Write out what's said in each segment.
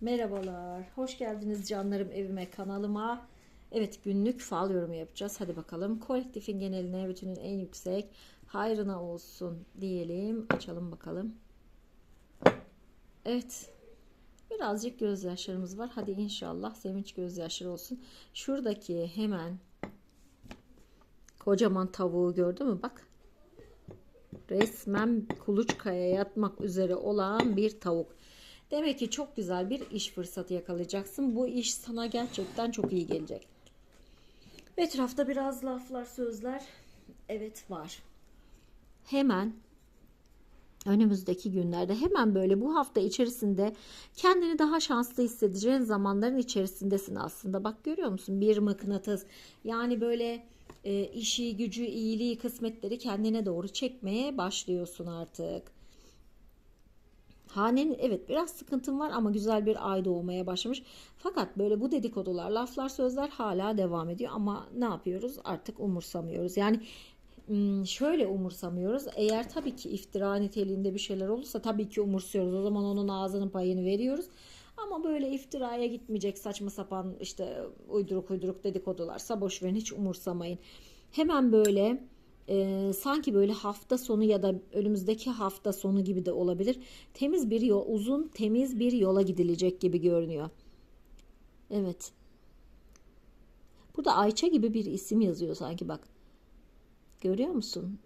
Merhabalar, hoş geldiniz canlarım evime, kanalıma. Evet, günlük fal yorumu yapacağız. Hadi bakalım. Kolektifin geneline, bütünün en yüksek hayrına olsun diyelim. Açalım bakalım. Evet, birazcık gözyaşlarımız var. Hadi inşallah sevinç gözyaşları olsun. Şuradaki hemen kocaman tavuğu gördün mü? Bak. Resmen kuluçkaya yatmak üzere olan bir tavuk. Demek ki çok güzel bir iş fırsatı yakalayacaksın. Bu iş sana gerçekten çok iyi gelecek. Etrafta biraz laflar, sözler evet var. Hemen önümüzdeki günlerde hemen böyle bu hafta içerisinde kendini daha şanslı hissedeceğin zamanların içerisindesin aslında. Bak görüyor musun? Bir mıknatıs. Yani böyle e, işi, gücü, iyiliği, kısmetleri kendine doğru çekmeye başlıyorsun artık. Hanenin evet biraz sıkıntın var ama güzel bir ay doğmaya başlamış. Fakat böyle bu dedikodular, laflar, sözler hala devam ediyor ama ne yapıyoruz? Artık umursamıyoruz. Yani hmm, şöyle umursamıyoruz. Eğer tabii ki iftira niteliğinde bir şeyler olursa tabii ki umursuyoruz. O zaman onun ağzının payını veriyoruz. Ama böyle iftiraya gitmeyecek saçma sapan işte uyduruk uyduruk dedikodularsa boş verin hiç umursamayın. Hemen böyle e, sanki böyle hafta sonu ya da önümüzdeki hafta sonu gibi de olabilir. Temiz bir yol, uzun temiz bir yola gidilecek gibi görünüyor. Evet. Burada Ayça gibi bir isim yazıyor sanki bak. Görüyor musun?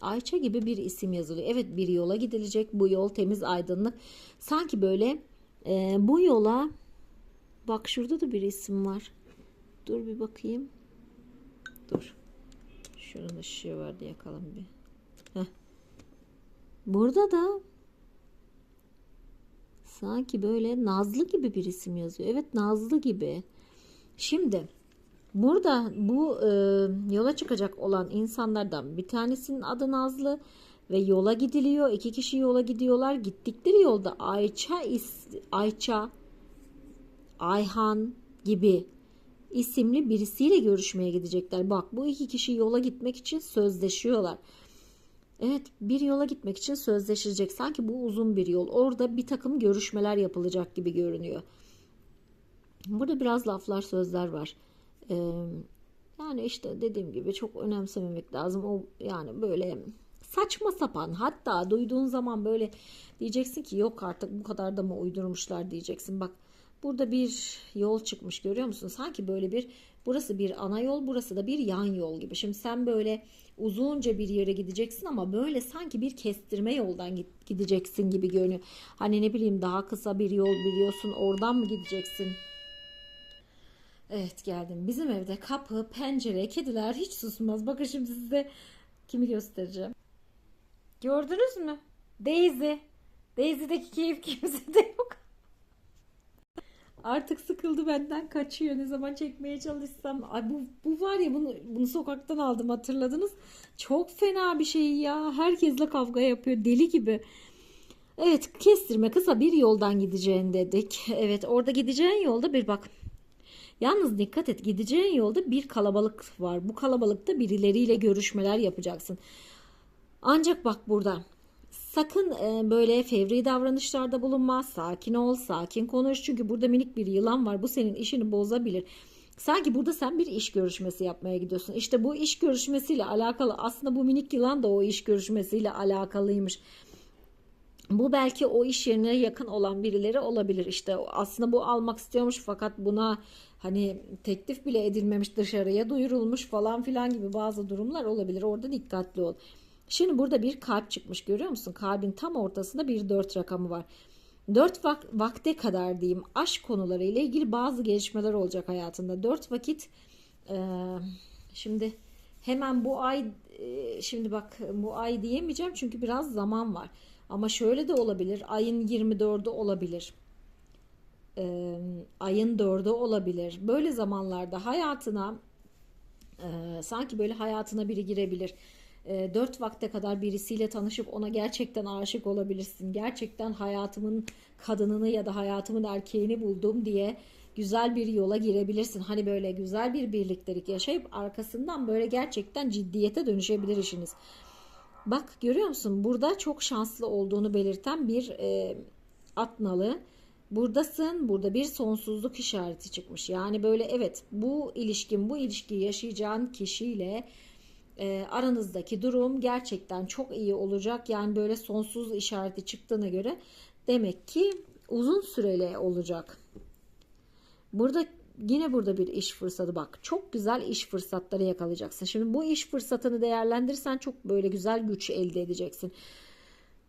Ayça gibi bir isim yazılıyor. Evet bir yola gidilecek. Bu yol temiz, aydınlık. Sanki böyle e, bu yola bak şurada da bir isim var. Dur bir bakayım. Dur. Şunun ışığı vardı yakalım bir. Heh. Burada da sanki böyle Nazlı gibi bir isim yazıyor. Evet Nazlı gibi. Şimdi burada bu e, yola çıkacak olan insanlardan bir tanesinin adı Nazlı ve yola gidiliyor. İki kişi yola gidiyorlar. Gittikleri yolda Ayça, Ayça, Ayhan gibi isimli birisiyle görüşmeye gidecekler. Bak bu iki kişi yola gitmek için sözleşiyorlar. Evet bir yola gitmek için sözleşilecek. Sanki bu uzun bir yol. Orada bir takım görüşmeler yapılacak gibi görünüyor. Burada biraz laflar sözler var. Ee, yani işte dediğim gibi çok önemsememek lazım. O yani böyle saçma sapan hatta duyduğun zaman böyle diyeceksin ki yok artık bu kadar da mı uydurmuşlar diyeceksin. Bak Burada bir yol çıkmış görüyor musun? Sanki böyle bir burası bir ana yol burası da bir yan yol gibi. Şimdi sen böyle uzunca bir yere gideceksin ama böyle sanki bir kestirme yoldan gideceksin gibi görünüyor. Hani ne bileyim daha kısa bir yol biliyorsun oradan mı gideceksin? Evet geldim. Bizim evde kapı, pencere, kediler hiç susmaz. Bakın şimdi size kimi göstereceğim. Gördünüz mü? Daisy. Daisy'deki keyif kimsede yok. Artık sıkıldı benden kaçıyor. Ne zaman çekmeye çalışsam. Ay bu, bu var ya bunu, bunu sokaktan aldım hatırladınız. Çok fena bir şey ya. Herkesle kavga yapıyor deli gibi. Evet kestirme kısa bir yoldan gideceğin dedik. Evet orada gideceğin yolda bir bak. Yalnız dikkat et gideceğin yolda bir kalabalık var. Bu kalabalıkta birileriyle görüşmeler yapacaksın. Ancak bak burada Sakın e, böyle fevri davranışlarda bulunma. Sakin ol, sakin konuş. Çünkü burada minik bir yılan var. Bu senin işini bozabilir. Sanki burada sen bir iş görüşmesi yapmaya gidiyorsun. İşte bu iş görüşmesiyle alakalı aslında bu minik yılan da o iş görüşmesiyle alakalıymış. Bu belki o iş yerine yakın olan birileri olabilir. İşte aslında bu almak istiyormuş fakat buna hani teklif bile edilmemiş dışarıya duyurulmuş falan filan gibi bazı durumlar olabilir. Orada dikkatli ol. Şimdi burada bir kalp çıkmış görüyor musun? Kalbin tam ortasında bir dört rakamı var. Dört vak vakte kadar diyeyim aşk konuları ile ilgili bazı gelişmeler olacak hayatında. Dört vakit e, şimdi hemen bu ay e, şimdi bak bu ay diyemeyeceğim çünkü biraz zaman var. Ama şöyle de olabilir ayın 24'ü olabilir. E, ayın 4'ü olabilir. Böyle zamanlarda hayatına e, sanki böyle hayatına biri girebilir 4 ee, vakte kadar birisiyle tanışıp ona gerçekten aşık olabilirsin. Gerçekten hayatımın kadınını ya da hayatımın erkeğini buldum diye güzel bir yola girebilirsin. Hani böyle güzel bir birliktelik yaşayıp arkasından böyle gerçekten ciddiyete dönüşebilir işiniz. Bak görüyor musun? Burada çok şanslı olduğunu belirten bir e, at nalı buradasın. Burada bir sonsuzluk işareti çıkmış. Yani böyle evet bu ilişkin, bu ilişkiyi yaşayacağın kişiyle e, aranızdaki durum gerçekten çok iyi olacak. Yani böyle sonsuz işareti çıktığına göre demek ki uzun süreli olacak. Burada yine burada bir iş fırsatı bak. Çok güzel iş fırsatları yakalayacaksın. Şimdi bu iş fırsatını değerlendirirsen çok böyle güzel güç elde edeceksin.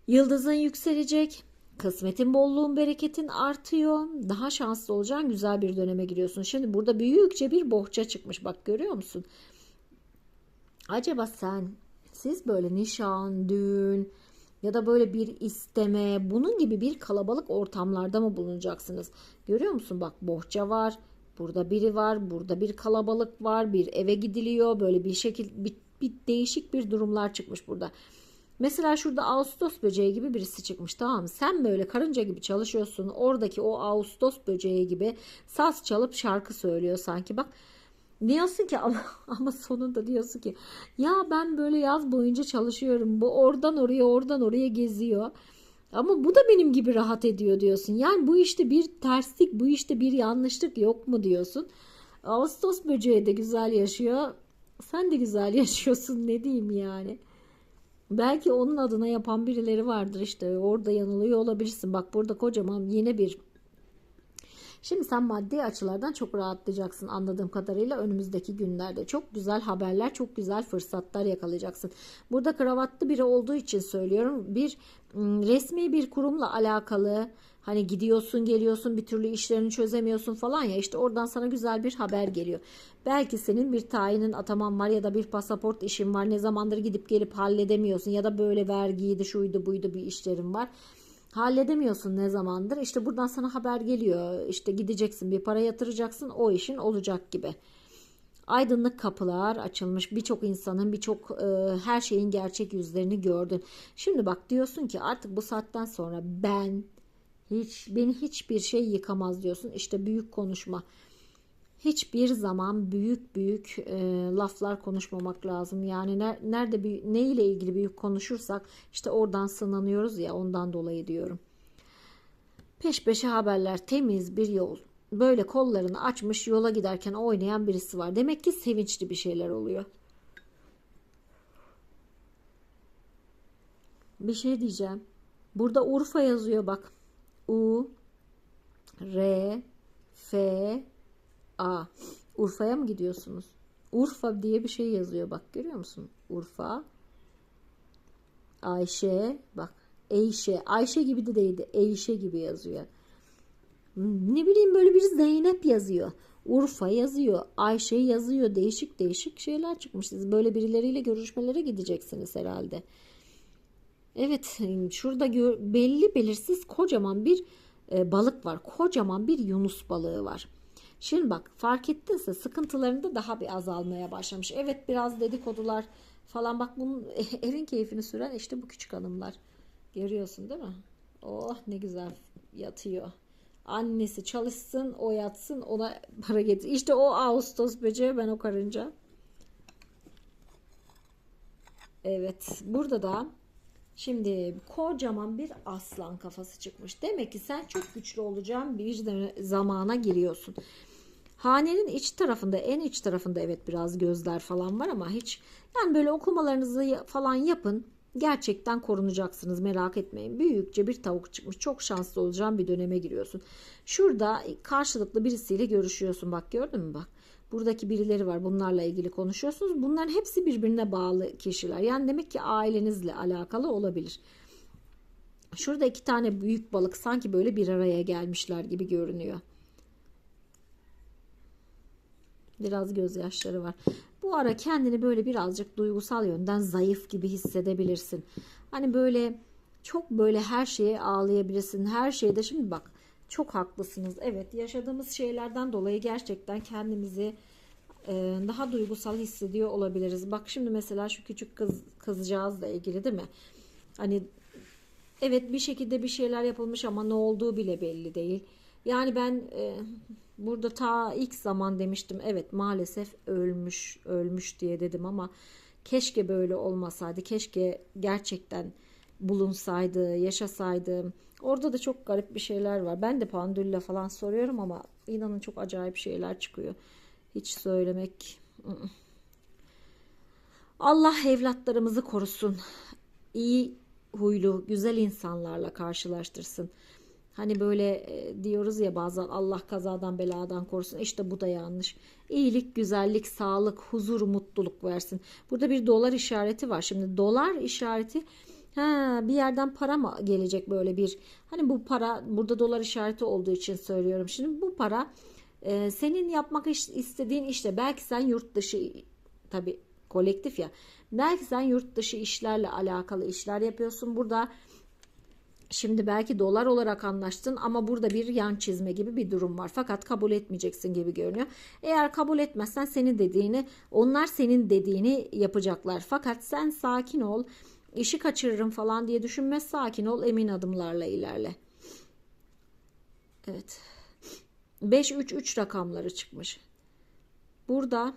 Yıldızın yükselecek. Kısmetin, bolluğun, bereketin artıyor. Daha şanslı olacağın güzel bir döneme giriyorsun. Şimdi burada büyükçe bir bohça çıkmış. Bak görüyor musun? Acaba sen siz böyle nişan, düğün ya da böyle bir isteme bunun gibi bir kalabalık ortamlarda mı bulunacaksınız? Görüyor musun? Bak bohça var. Burada biri var. Burada bir kalabalık var. Bir eve gidiliyor. Böyle bir şekil bir, bir değişik bir durumlar çıkmış burada. Mesela şurada Ağustos böceği gibi birisi çıkmış tamam mı? Sen böyle karınca gibi çalışıyorsun. Oradaki o Ağustos böceği gibi saz çalıp şarkı söylüyor sanki. Bak diyorsun ki ama, ama sonunda diyorsun ki ya ben böyle yaz boyunca çalışıyorum. Bu oradan oraya oradan oraya geziyor. Ama bu da benim gibi rahat ediyor diyorsun. Yani bu işte bir terslik, bu işte bir yanlışlık yok mu diyorsun. Ağustos böceği de güzel yaşıyor. Sen de güzel yaşıyorsun ne diyeyim yani. Belki onun adına yapan birileri vardır işte orada yanılıyor olabilirsin. Bak burada kocaman yine bir Şimdi sen maddi açılardan çok rahatlayacaksın anladığım kadarıyla önümüzdeki günlerde. Çok güzel haberler, çok güzel fırsatlar yakalayacaksın. Burada kravatlı biri olduğu için söylüyorum. Bir resmi bir kurumla alakalı Hani gidiyorsun geliyorsun bir türlü işlerini çözemiyorsun falan ya işte oradan sana güzel bir haber geliyor. Belki senin bir tayinin ataman var ya da bir pasaport işin var ne zamandır gidip gelip halledemiyorsun ya da böyle vergiydi şuydu buydu bir işlerin var. Halledemiyorsun ne zamandır işte buradan sana haber geliyor işte gideceksin bir para yatıracaksın o işin olacak gibi. Aydınlık kapılar açılmış. Birçok insanın, birçok e, her şeyin gerçek yüzlerini gördün. Şimdi bak diyorsun ki artık bu saatten sonra ben hiç beni hiçbir şey yıkamaz diyorsun. İşte büyük konuşma. Hiçbir zaman büyük büyük e, laflar konuşmamak lazım. Yani ner, nerede bir, ne ile ilgili büyük konuşursak işte oradan sınanıyoruz ya ondan dolayı diyorum. Peş peşe haberler temiz bir yol. Böyle kollarını açmış yola giderken oynayan birisi var. Demek ki sevinçli bir şeyler oluyor. Bir şey diyeceğim. Burada Urfa yazıyor bak. U R F A Urfa'ya mı gidiyorsunuz? Urfa diye bir şey yazıyor bak görüyor musun? Urfa Ayşe bak Eyşe Ayşe gibi de değildi Eyşe gibi yazıyor. Ne bileyim böyle bir Zeynep yazıyor. Urfa yazıyor. Ayşe yazıyor. Değişik değişik şeyler çıkmış. Siz böyle birileriyle görüşmelere gideceksiniz herhalde. Evet şurada belli belirsiz kocaman bir e, balık var. Kocaman bir yunus balığı var. Şimdi bak fark ettinse sıkıntılarında daha bir azalmaya başlamış. Evet biraz dedikodular falan bak bunun evin keyfini süren işte bu küçük hanımlar. Görüyorsun değil mi? Oh ne güzel yatıyor. Annesi çalışsın, o yatsın, ona para getir. İşte o Ağustos böceği ben o karınca. Evet, burada da Şimdi kocaman bir aslan kafası çıkmış. Demek ki sen çok güçlü olacağın bir zamana giriyorsun. Hanenin iç tarafında en iç tarafında evet biraz gözler falan var ama hiç yani böyle okumalarınızı falan yapın. Gerçekten korunacaksınız merak etmeyin. Büyükçe bir tavuk çıkmış. Çok şanslı olacağın bir döneme giriyorsun. Şurada karşılıklı birisiyle görüşüyorsun. Bak gördün mü bak. Buradaki birileri var. Bunlarla ilgili konuşuyorsunuz. Bunların hepsi birbirine bağlı kişiler. Yani demek ki ailenizle alakalı olabilir. Şurada iki tane büyük balık sanki böyle bir araya gelmişler gibi görünüyor. Biraz gözyaşları var. Bu ara kendini böyle birazcık duygusal yönden zayıf gibi hissedebilirsin. Hani böyle çok böyle her şeye ağlayabilirsin. Her şeyde şimdi bak çok haklısınız. Evet yaşadığımız şeylerden dolayı gerçekten kendimizi e, daha duygusal hissediyor olabiliriz. Bak şimdi mesela şu küçük kız kızcağızla ilgili değil mi? Hani evet bir şekilde bir şeyler yapılmış ama ne olduğu bile belli değil. Yani ben e, burada ta ilk zaman demiştim. Evet maalesef ölmüş ölmüş diye dedim ama keşke böyle olmasaydı. Keşke gerçekten bulunsaydı, yaşasaydı. Orada da çok garip bir şeyler var. Ben de pandülle falan soruyorum ama inanın çok acayip şeyler çıkıyor. Hiç söylemek. Allah evlatlarımızı korusun. İyi huylu, güzel insanlarla karşılaştırsın. Hani böyle e, diyoruz ya bazen Allah kazadan beladan korusun. İşte bu da yanlış. İyilik, güzellik, sağlık, huzur, mutluluk versin. Burada bir dolar işareti var. Şimdi dolar işareti ha, bir yerden para mı gelecek böyle bir hani bu para burada dolar işareti olduğu için söylüyorum. Şimdi bu para e, senin yapmak istediğin işte belki sen yurt dışı tabi kolektif ya belki sen yurt dışı işlerle alakalı işler yapıyorsun. Burada Şimdi belki dolar olarak anlaştın ama burada bir yan çizme gibi bir durum var. Fakat kabul etmeyeceksin gibi görünüyor. Eğer kabul etmezsen senin dediğini, onlar senin dediğini yapacaklar. Fakat sen sakin ol. İşi kaçırırım falan diye düşünme. Sakin ol, emin adımlarla ilerle. Evet. 5-3-3 rakamları çıkmış. Burada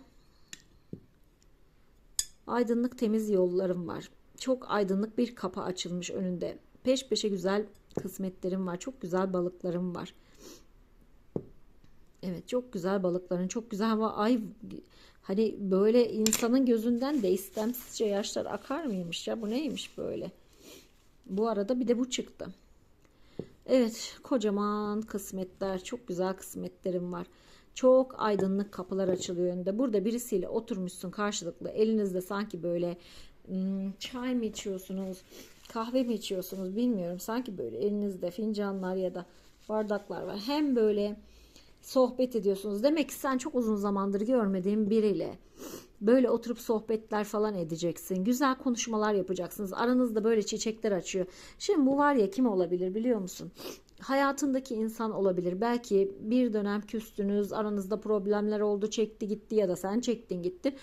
aydınlık temiz yollarım var. Çok aydınlık bir kapı açılmış önünde. Peş peşe güzel kısmetlerim var. Çok güzel balıklarım var. Evet çok güzel balıkların çok güzel ama ay hani böyle insanın gözünden de istemsizce yaşlar akar mıymış ya bu neymiş böyle. Bu arada bir de bu çıktı. Evet kocaman kısmetler çok güzel kısmetlerim var. Çok aydınlık kapılar açılıyor önünde. Burada birisiyle oturmuşsun karşılıklı elinizde sanki böyle hmm, çay mı içiyorsunuz kahve mi içiyorsunuz bilmiyorum. Sanki böyle elinizde fincanlar ya da bardaklar var. Hem böyle sohbet ediyorsunuz. Demek ki sen çok uzun zamandır görmediğin biriyle böyle oturup sohbetler falan edeceksin. Güzel konuşmalar yapacaksınız. Aranızda böyle çiçekler açıyor. Şimdi bu var ya kim olabilir biliyor musun? Hayatındaki insan olabilir. Belki bir dönem küstünüz, aranızda problemler oldu, çekti gitti ya da sen çektin gitti.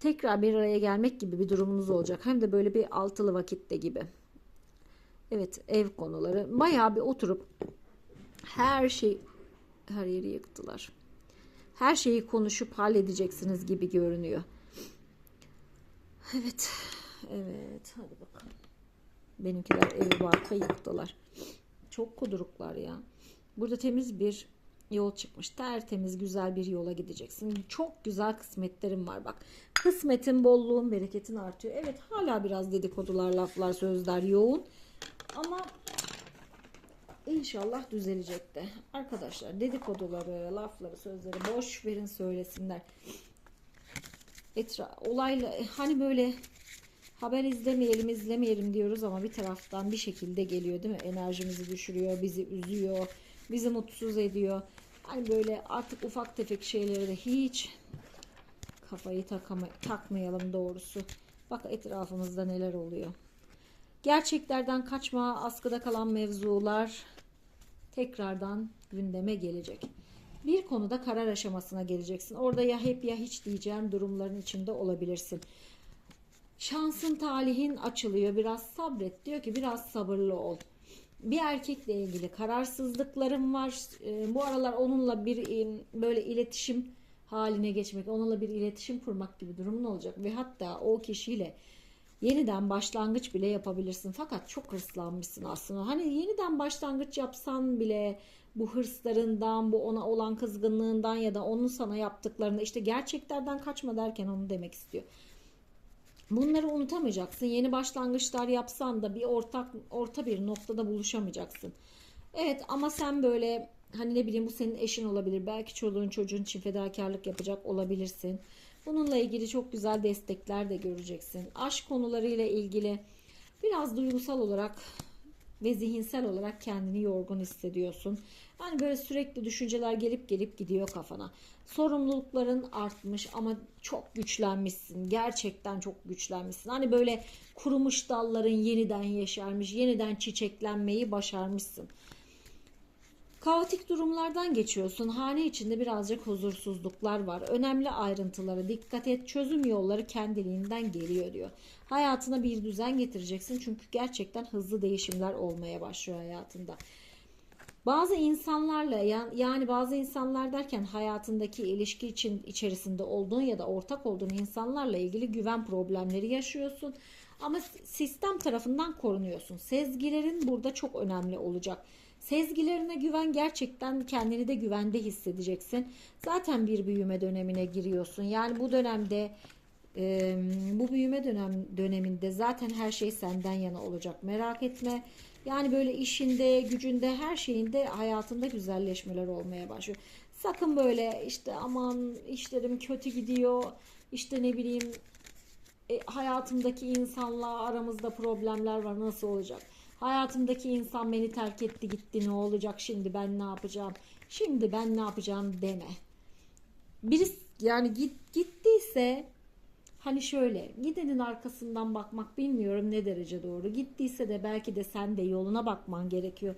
Tekrar bir araya gelmek gibi bir durumunuz olacak. Hem de böyle bir altılı vakitte gibi. Evet ev konuları. Bayağı bir oturup her şey her yeri yıktılar. Her şeyi konuşup halledeceksiniz gibi görünüyor. Evet. Evet. Hadi bakalım. Benimkiler evi barka yıktılar. Çok kuduruklar ya. Burada temiz bir yol çıkmış. Tertemiz güzel bir yola gideceksin. Çok güzel kısmetlerim var bak. Kısmetin, bolluğun, bereketin artıyor. Evet hala biraz dedikodular, laflar, sözler yoğun. Ama inşallah düzelecek de. Arkadaşlar dedikoduları, lafları, sözleri boş verin söylesinler. Etra olayla hani böyle haber izlemeyelim izlemeyelim diyoruz ama bir taraftan bir şekilde geliyor değil mi? Enerjimizi düşürüyor, bizi üzüyor, bizi mutsuz ediyor. Hani böyle artık ufak tefek şeylere de hiç kafayı takama, takmayalım doğrusu. Bak etrafımızda neler oluyor. Gerçeklerden kaçma, askıda kalan mevzular tekrardan gündeme gelecek. Bir konuda karar aşamasına geleceksin. Orada ya hep ya hiç diyeceğim durumların içinde olabilirsin. Şansın talihin açılıyor. Biraz sabret. Diyor ki biraz sabırlı ol. Bir erkekle ilgili kararsızlıklarım var. E, bu aralar onunla bir böyle iletişim haline geçmek, onunla bir iletişim kurmak gibi durumun olacak ve hatta o kişiyle yeniden başlangıç bile yapabilirsin. Fakat çok hırslanmışsın aslında. Hani yeniden başlangıç yapsan bile bu hırslarından, bu ona olan kızgınlığından ya da onun sana yaptıklarını işte gerçeklerden kaçma derken onu demek istiyor. Bunları unutamayacaksın. Yeni başlangıçlar yapsan da bir ortak orta bir noktada buluşamayacaksın. Evet ama sen böyle hani ne bileyim bu senin eşin olabilir. Belki çoluğun çocuğun için fedakarlık yapacak olabilirsin. Bununla ilgili çok güzel destekler de göreceksin. Aşk konularıyla ilgili biraz duygusal olarak ve zihinsel olarak kendini yorgun hissediyorsun. Yani böyle sürekli düşünceler gelip gelip gidiyor kafana. Sorumlulukların artmış ama çok güçlenmişsin. Gerçekten çok güçlenmişsin. Hani böyle kurumuş dalların yeniden yeşermiş, yeniden çiçeklenmeyi başarmışsın. Kaotik durumlardan geçiyorsun. Hane içinde birazcık huzursuzluklar var. Önemli ayrıntılara dikkat et. Çözüm yolları kendiliğinden geliyor diyor. Hayatına bir düzen getireceksin. Çünkü gerçekten hızlı değişimler olmaya başlıyor hayatında. Bazı insanlarla yani bazı insanlar derken hayatındaki ilişki için içerisinde olduğun ya da ortak olduğun insanlarla ilgili güven problemleri yaşıyorsun. Ama sistem tarafından korunuyorsun. Sezgilerin burada çok önemli olacak. Sezgilerine güven gerçekten kendini de güvende hissedeceksin. Zaten bir büyüme dönemine giriyorsun. Yani bu dönemde e, bu büyüme dönem döneminde zaten her şey senden yana olacak. Merak etme. Yani böyle işinde, gücünde, her şeyinde hayatında güzelleşmeler olmaya başlıyor. Sakın böyle işte aman işlerim kötü gidiyor. işte ne bileyim e, hayatımdaki insanla aramızda problemler var nasıl olacak? Hayatımdaki insan beni terk etti gitti ne olacak şimdi ben ne yapacağım? Şimdi ben ne yapacağım deme. Birisi yani git gittiyse hani şöyle gidenin arkasından bakmak bilmiyorum ne derece doğru. Gittiyse de belki de sen de yoluna bakman gerekiyor.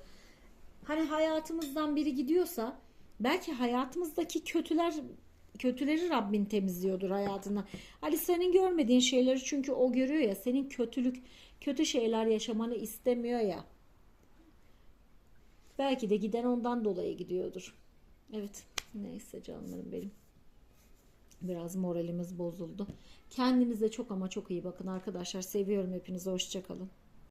Hani hayatımızdan biri gidiyorsa belki hayatımızdaki kötüler kötüleri Rabbin temizliyordur hayatından. Hani senin görmediğin şeyleri çünkü o görüyor ya senin kötülük kötü şeyler yaşamanı istemiyor ya. Belki de giden ondan dolayı gidiyordur. Evet neyse canlarım benim. Biraz moralimiz bozuldu. Kendinize çok ama çok iyi bakın arkadaşlar. Seviyorum hepinizi. Hoşçakalın.